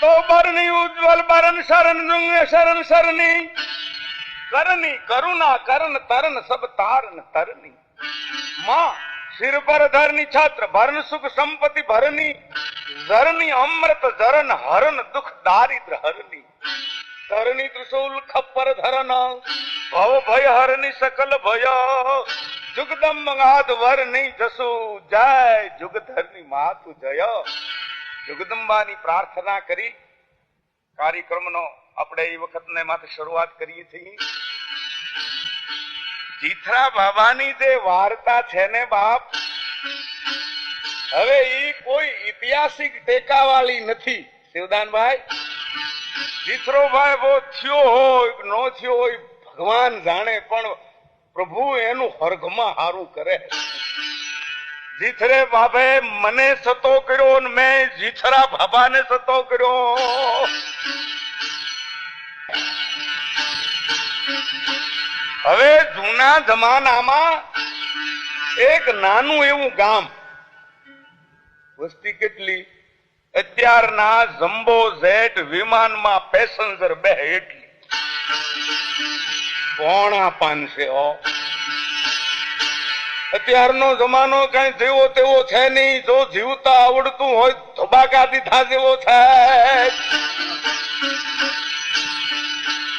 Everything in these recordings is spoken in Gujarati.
तो बरनी उज्जवल बरन शरण जुंगे शरण शरणी। करनी, करुणा, करण तरन सब तारन तरनी माँ, सिर पर धरनी छात्र भरन सुख संपत्ति भरनी। जरनी अमृत, जरन हरन दुख दारिद्र हरनी। धरनी त्रिशूल, खप्पर, धरन। भव भय हरनी, सकल भय। जुगदम मंगाद वरनी, जसु, जय। जुग धरनी, मातु, जय। જગદંબાની પ્રાર્થના કરી કાર્યક્રમનો આપણે એ વખતને માથે શરૂઆત કરીએ છીએ. જીથરા બાબાની જે વાર્તા છે ને બાપ, હવે એ કોઈ ઐતિહાસિક ટેકાવાળી નથી. શિવદાનભાઈ જીથરોભાઈ બહુ થયો હોય નો થયો હોય ભગવાન જાણે, પણ પ્રભુ એનું હર્ઘમાં હારું કરે. જીથરે બાબે મને સતો કર્યો ને મેં જીથરા બાબાને સતો કર્યો. હવે જૂના જમાનામાં એક નાનું એવું ગામ, વસ્તી કેટલી? અત્યારના જમ્બો જેટ વિમાનમાં પેસેન્જર બે એટલી પોણા પાંચસે. અત્યારનો જમાનો કઈ જેવો તેવો છે નહીં. જો જીવતા આવડતું હોય ધબાકા દીધા જેવો છે.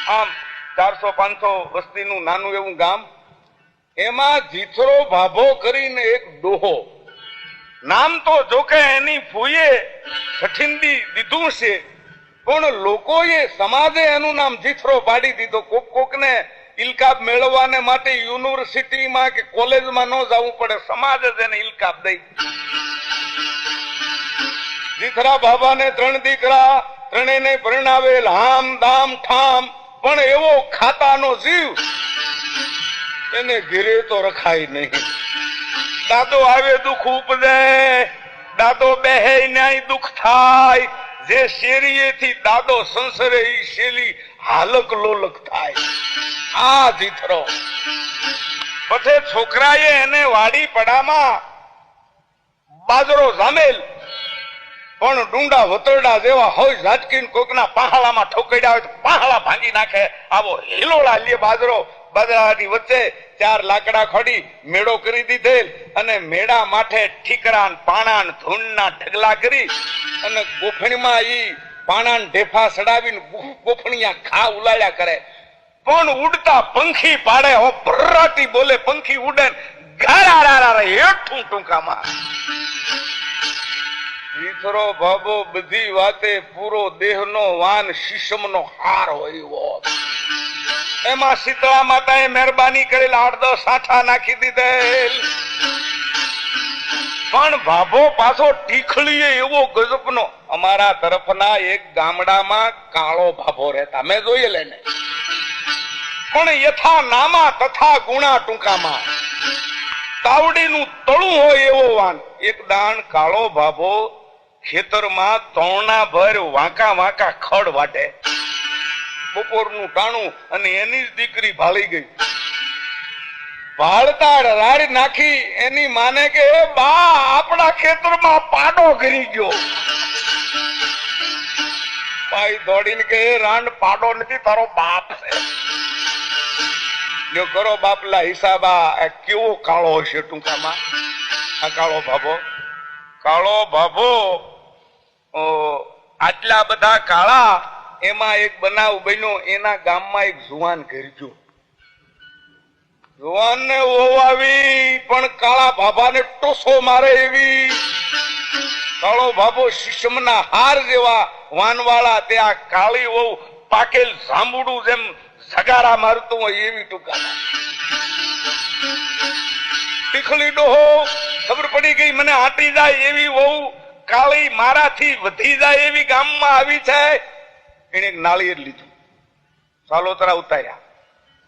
આમ ચારસો પાંચસો વસ્તીનું નાનું એવું ગામ, એમાં જીથરો ભાભો કરીને એક ડોહો. નામ તો જોકે એની ફૂએ છઠિંદી દીધું છે, પણ લોકોએ સમાજે એનું નામ જીથરો પાડી દીધો. કોક કોક ને ઇલકાબ મેળવવાને માટે યુનિવર્સિટીમાં કે કોલેજમાં ન જવું પડે. સમાજ જ એને ઇલકાબ દઈ દીકરા બાબાને ત્રણ દીકરા, ત્રણેયને પરણાવેલ હામ દામ, ઠામ, પણ એવો ખાતાનો જીવ એને ઘેરે તો રખાય નહીં. દાદો આવે દુઃખ ઉપજે દાદો બેહે ન્યાય દુઃખ થાય. જે શેરીએથી દાદો સંસરે, ઈ શેલી હાલક લોલક થાય. આ જીથરો પછી છોકરાએ એને વાડી પડામાં બાજરો જામેલ. પણ ડુંડા વતરડા જેવા હોય ઝાટકીન કોકના પાહાળામાં ઠોકડ્યા હોય તો પાહાળા ભાંગી નાખે. આવો હિલોળા લે બાજરો. બાજરાની વચ્ચે ચાર લાકડા ખોડી મેળો કરી દીધેલ અને મેળા માથે ઠીકરા પાણા ધૂળના ઢગલા કરી અને ગોફણીમાં ઈ પાણા ઢેફા સડાવીને ગોફણીયા ખા ઉલાળ્યા કરે. પણ ઉડતા પંખી પાડે હો ભર્રાટી બોલે પંખી ઉડે એમાં શીતળા માતાએ મહેરબાની કરેલ આઠ દસ આઠા નાખી દીધેલ. પણ ભાભો પાછો ટીખળીએ એવો ગજબનો. અમારા તરફના એક ગામડામાં કાળો ભાભો રહેતા. મેં જોયેલે ને. પણ યથા નામા તથા ગુણા ટૂંકામાં. તાવડીનું તળું હોય એવો વાન. એક દાણ કાળો ભાભો ખેતરમાં તોણા ભર વાંકા વાંકા ખડ વાટે. બપોરનું ટાણું અને એની જ દીકરી ભાળી ગઈ. ભાળતા રાડ નાખી એની માને કે, "એ બા, આપણા ખેતરમાં પાડો ગરી ગયો. ભાઈ દોડીને કે, "એ રાંડ પાડો નથી, તારો બાપ. જો કરો બાપલા હિસાબા આ કેવો કાળો હશે ટૂંકામાં? આ કાળો ભાભો? કાળો ભાભો? આટલા બધા કાળા, એમાં એક બનાવ બન્યો, એના ગામમાં એક જુવાન ઘેરજો. ગયો જુવાન ને આવી પણ કાળા ભાભાને ટોસો મારે એવી. કાળો ભાભો શીશમના હાર જેવા વાનવાળા, તે આ કાળી વહુ પાકેલ જાંબુડું જેમ સગારા મારતું હોય એવી ટૂંકા. ટીખલી ડોહો, ખબર પડી ગઈ, મને આટી જાય એવી વહુ, કાળી મારાથી વધી જાય એવી ગામમાં આવી છે. એને એક લીધું. સાલોતરા ઉતાર્યા.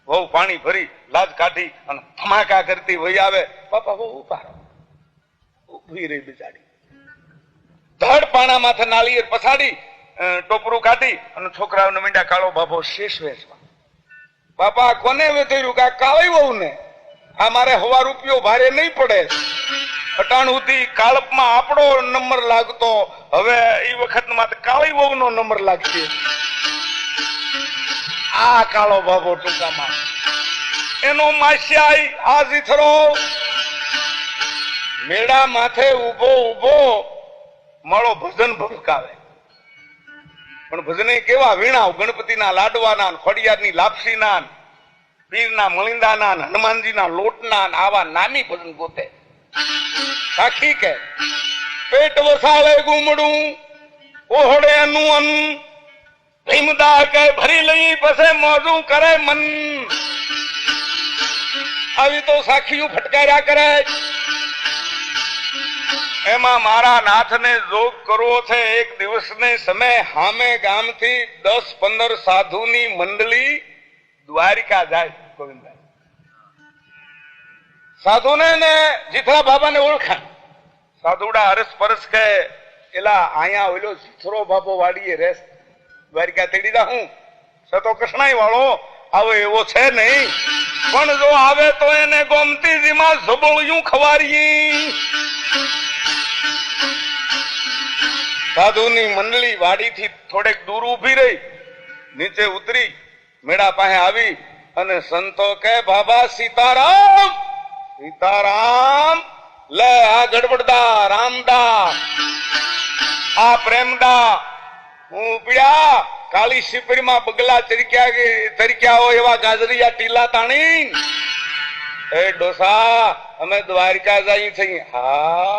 વહુ પાણી ભરી, લાજ કાઢી અને ધમાકા કરતી વહી આવે. બાપા બહુ ઊભા ઊભી રહી બિચારી. ધડ પાણા માથે નાળિયેર પછાડી ટોપરું કાઢી અને છોકરાઓને મીંડા કાળો બાબો શેષ વેચવા. બાપા કોને વેધર્યું? કે કાળી વહુ ને આ મારે હવા રૂપિયો ભારે નહીં પડે. અટાણ સુધી કાળપમાં આપણો નંબર લાગતો. હવે એ વખતમાં કાળા વહુ નો નંબર લાગશે. આ કાળો બાબો ટૂંકામાં. એનો માસ્યાય આ જીથરો. મેળા માથે ઊભો ઊભો માળો ભજન ભડકાવે. પણ ભજને કેવા વીણા ગણપતિના લાડવાના ખોડિયારની લાપસીના પીરના મલિંદાના હનુમાનજીના લોટના આવા નામી ભજન ગોતે. સાખી કે, પેટ વસાવે ગુમડું ઓહડે નું અન ભીમદા કે ભરી લઈ પછી મોજું કરે મન. આવી તો સાખીઓ ફટકાર્યા કરે. એમાં મારા નાથને જોગ કરવો છે. એક દિવસને સમય હામે ગામથી દસ પંદર સાધુની મંડળી દ્વારિકા જાય ગોવિંદભાઈ. સાધુને ને જીથરા બાબાને ઓળખા. સાધુડા હરસ પરસ કે એલા અહીંયા ઓલો જીથરો બાબો વાડીએ રેસ. દ્વારિકા તેડી દા હું. સતો કૃષ્ણાઈ વાળો, આવે એવો છે નહીં. પણ જો આવે તો એને ગોમતીજીમાં ઝબોળિયું ખવારી સાધુની મંડળી વાડીથી થોડેક દૂર ઊભી રહી, નીચે ઉતરી, મેળા પાસે આવી અને સંતો કે બાબા સીતારામ સીતારામ, લે આ ગડબડદા, રામદા, આ પ્રેમદા, હું ઉપડ્યા કાળી સિપરીમાં બગલા તરીક્યા તરીક્યા હોય એવા ગાજરિયા ટીલા તાણી એ ડોસા, અમે દ્વારકા જઈ છીએ. હા,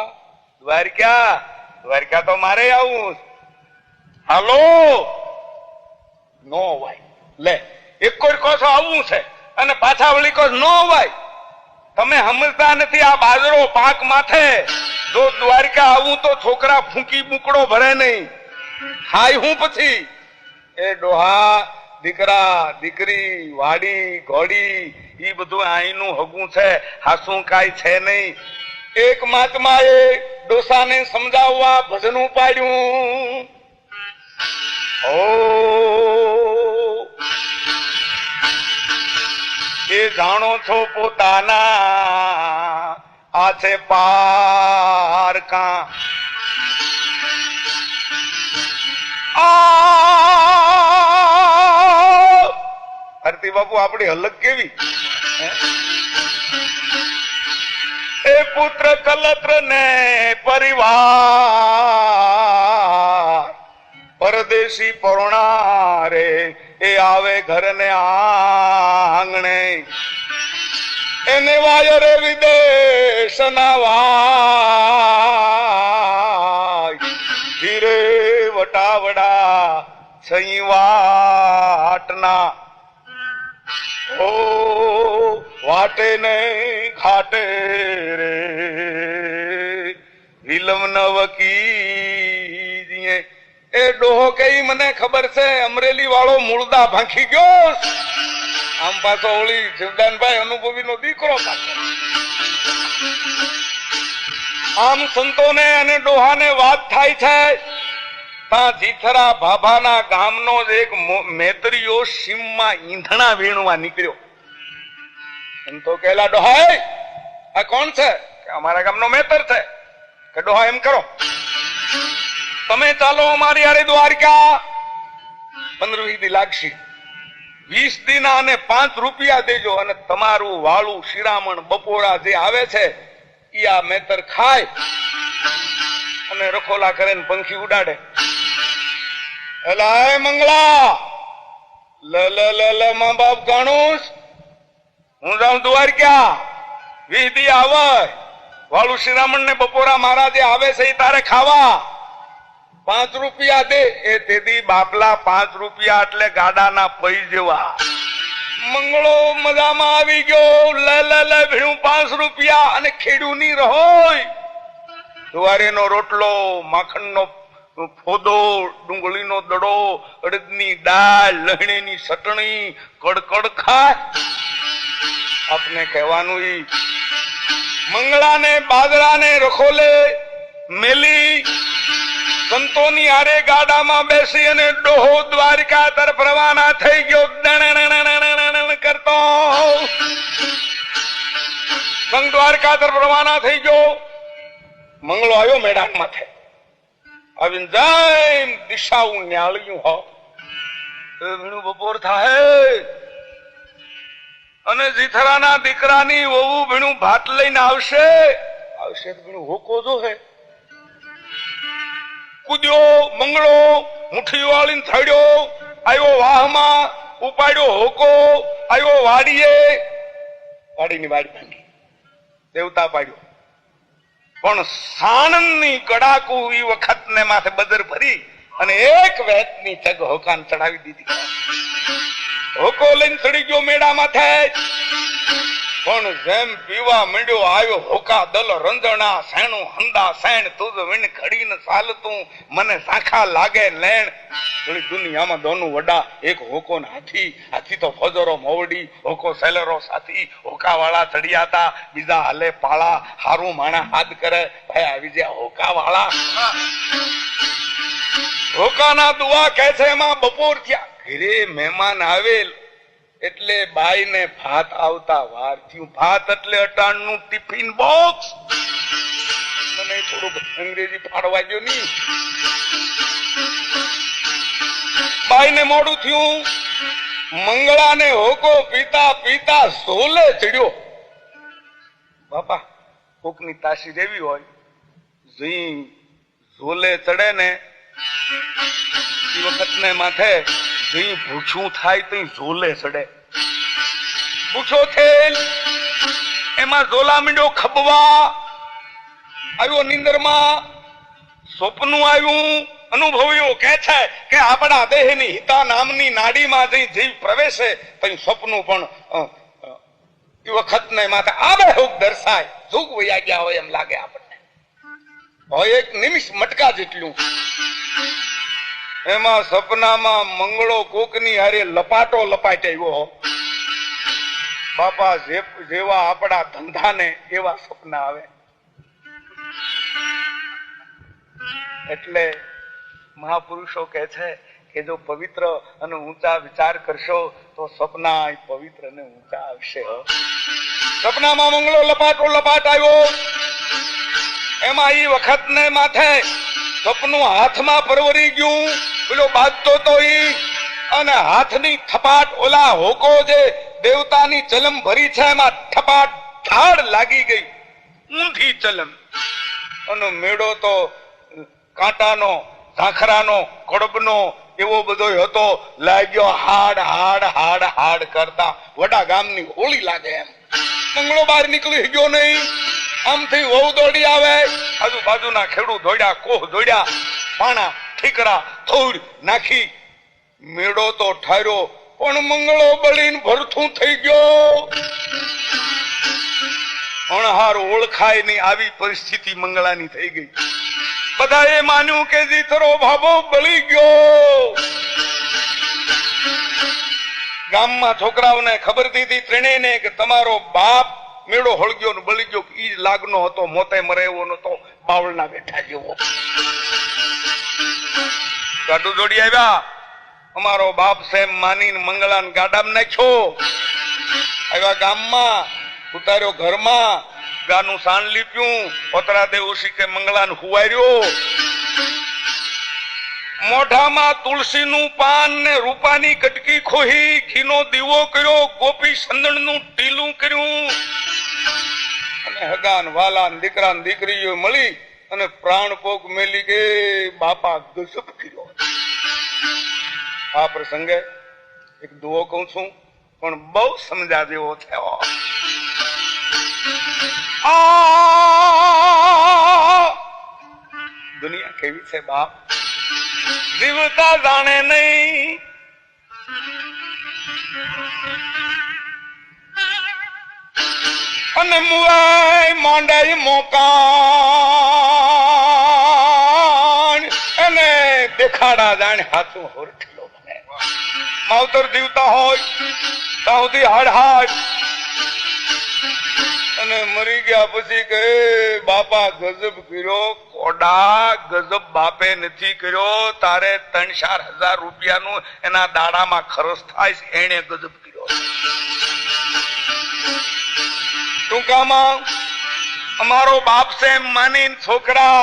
દ્વારકા? દ્વારકા તો મારે આવું હાલો? નો વાય. લે, એક કોઈ કહો છો છે અને પાછા વળી કહો નો વાય. તમે સમજતા નથી આ બાજરો પાક માથે. જો દ્વારકા આવું તો છોકરા ફૂંકી બુકડો ભરે નહીં. ખાય હું પછી? એ ડોહા, દીકરા, દીકરી, વાડી, ઘોડી એ બધું અહીંનું હગું છે. હાસું કાંઈ છે નહીં. એક મહાત્મા એ ડોસાને સમજાવવા ભજન પાડ્યું ઓ એ જાણો છો પોતાના આ છે પારકા આરતી બાપુ, આપણી હલક કેવી? પુત્ર કલત્ર ને પરિવાર. પરદેશી પરોણા રે એ આવે ઘર ને આંગણે. એને વાય રે વિદેશ ના વાય. વટાવડા છઈ વાટના. ઓ વાટે ને ઘાટે રે. વિલમ નવકી એ ડોહો કઈ મને ખબર છે, અમરેલી વાળો મૂળદા ભાંખી ગયો. આમ પાછો ઓળી શિવદાનભાઈ અનુભવી નો દીકરો પાછો. આમ સંતોને અને ડોહાને વાત થાય છે. ત્યાં જીથરા ભાભાના ગામનો જ એક મો- મેત્રીયો સીમમાં ઈંધણા વીણવા નીકળ્યો. સંતો કેલા ડોહાય આ કોણ છે? કે અમારા ગામનો મેતર છે. કે ડોહા એમ કરો. તમે ચાલો અમારી અરે દ્વારકા. પંદર દી લાગશે. વીસ દિના અને પાંચ રૂપિયા દેજો અને તમારું વાળું શિરામણ બપોરા જે આવે છે એ આ મેતર ખાય અને રખોલા કરે પંખી ઉડાડે. એલા, એ મંગળા, લ લ લ મા બાપ ગણુસ હું જાઉં દ્વારકા ક્યાં? દી આવે. વાળું શ્રીરામણ ને બપોરા મારા જે આવે છે તારે ખાવા. પાંચ રૂપિયા દે. એ તેદી બાપલા પાંચ રૂપિયા એટલે ગાડાના પૈ જેવા. મંગળો મજામાં આવી ગયો. લે લે લે, ભીણું પાંચ રૂપિયા અને ખેડૂ ની રહોય. જુવારીનો રોટલો, માખણનો ફોદો, ડુંગળીનો દડો, અડદની દાળ, લહેણીની ચટણી, કડકડ ખાય. આપને કહેવાનું ઈ, મંગળાને, બાજરાને રખોલે, મેલી, સંતોની આરે ગાડામાં બેસી અને ડોહો દ્વારકા તરફ રવાના થઈ ગયો. દ્વારકા તરફ રવાના થઈ ગયો. મંગળો આવ્યો મેદાન માથે. આવીને જઈને દિશાઓ ન્યાળ્યું હો. વીણું બપોર થાય અને જીથરાના દીકરાની વહુ ભીણું ભાત લઈને આવશે. આવશે વીણું હોકો જો હે. કૂદ્યો, મંગળો, મુઠ્ઠી વાળીને થડ્યો આવ્યો વાહમાં, ઉપાડ્યો હોકો આવ્યો વાડીએ. વાડીની વાડી ભાંગી. દેવતા પાડ્યો. પણ સાણંદની કડાકુ એ વખત ને માથે બદર ભરી અને એક વેતની જગ હોકાન ચડાવી દીધી. હોકો લઈને ચડી ગયો મેળા માથે પણ જેમ પીવા મંડ્યો આવ્યો હોકા દલ રંજણા, સેણું હંદા સેણ, તુજ વિણ ખડીને ચાલતું, મને સાખા લાગે લેણ. થોડી દુનિયામાં દોનું વડા એક હોકો ને હાથી. હાથી તો ફજરો મોવડી, હોકો સેલરો સાથી. હોકા વાળા ચડ્યા હતા બીજા હાલે પાળા. હારું માણા હાથ કરે, ભાઈ આવી જ્યા હોકા વાળા હોકાના દુવા કહે છે, એમાં બપોર થયા. ઘરે મહેમાન આવેલ એટલે બાઈ ને ભાત આવતા વાર થયું. ભાત એટલે અટાણનું ટિફિન બોક્સ. મને થોડુંક અંગ્રેજી ફાડવા ગયો નહીં બાઈ ને મોડું થયું. મંગળા ને હોકો પીતા પીતા ઝોલે ચડ્યો. બાપા, કોકની તાસી જેવી હોય ઝી ઝોલે ચડે ને, એ વખત ને માથે જી ભૂખ્યું થાય તઈ ઝોલે ચડે ભૂખ્યો થેલ એમાં ઝોલા મીંડો ખબવા. આવ્યો નીંદરમાં, સ્વપ્નું આવ્યું, અનુભવ્યું. કે છે કે આપણા દેહની હિતા નામની નાડીમાં જઈ જીવ પ્રવેશે તો સ્વપ્નું પણ એ વખત ને માથે આબે હુક દર્શાય. સુખ વૈયા ગયા હોય એમ લાગે આપણને. હોય એક નિમિષ મટકા જેટલું. એમાં સપનામાં મંગળો કોકની હારે લપાટો લપાટાવ્યો બાપા જેવા આપણા ધંધાને એવા સપના આવે. એટલે મહાપુરુષો કે છે કે જો પવિત્ર અને ઊંચા વિચાર કરશો, તો સપના પવિત્ર અને ઊંચા આવશે. સપનામાં મંગળો લપાટો લપાટ આવ્યો. એમાં એ વખત ને માથે સપનું હાથમાં પરવરી ગયું. પેલો બાંધતો તો ઈ અને હાથની થપાટ ઓલા હોકો જે દેવતાની ચલમ ભરી છે, એમાં થપાટ ઢાળ લાગી ગઈ. ઊંધી ચલમ. અને મેળો તો કાંટાનો, ઝાંખરાનો, કડબનો એવો બધો હતો, લાગ્યો હાડ હાડ હાડ હાડ કરતા. વડા ગામની હોળી લાગે એમ. મંગળો બહાર નીકળી ગયો નહીં. આમથી વહુ દોડી આવે. આજુબાજુના ખેડૂત દોડ્યા, કોહ દોડ્યા. પાણા ઠીકરા થોડ નાખી. મેળો તો ઠાર્યો, પણ મંગળો બળીને ભરથું થઈ ગયો. અણહાર ઓળખાય નહીં આવી પરિસ્થિતિ મંગળાની થઈ ગઈ. બધાએ માન્યું કે જીથરો ભાભો બળી ગયો. ગામમાં છોકરાઓને ખબર દીધી ત્રણેયને કે તમારો બાપ મેળો હળગ્યો ને બળી ગયો, ઈ લાગનો હતો મોતે મરે એવો નતો બાવળના બેઠા જેવો. ગાડું દોડી આવ્યા. અમારો બાપ સેમ માની માનીને મંગળાને ગાડામાં નાખ્યો. આવ્યા ગામમાં, ઉતાર્યો ઘરમાં, ગાનું સાણ લીપ્યું પોતરા દેવશી શીખે મંગળાને હુવાર્યો. મોઢામાં તુલસીનું પાન ને રૂપાની કટકી ખોહી, ઘીનો દીવો કર્યો, ગોપી સંદણનું ટીલું કર્યું. અને હગાન વાલાન દીકરા દીકરીઓ મળી અને પ્રાણ પોક મેલી કે બાપા ગજબ કર્યો આ પ્રસંગે એક દુઓ કહું છું, પણ બહુ સમજા જેવો થયો. દુનિયા કેવી છે બાપ? જીવતા જાણે નહીં. અને મુઆ માંડાઈ મોકાણ દેખાડા જાણે હાથું હોરઠલો બને. માવતર દીવતા હોય, ત્યાં સુધી અને મરી ગયા પછી કહે, બાપા, ગજબ કર્યો, કોડા ગજબ બાપે નથી કર્યો. તારે ત્રણ ચાર હજાર રૂપિયાનું એના દાડામાં ખર્ચ થાય એને ગજબ કર્યો. ટૂંકામાં, અમારો બાપ છે માની છોકરા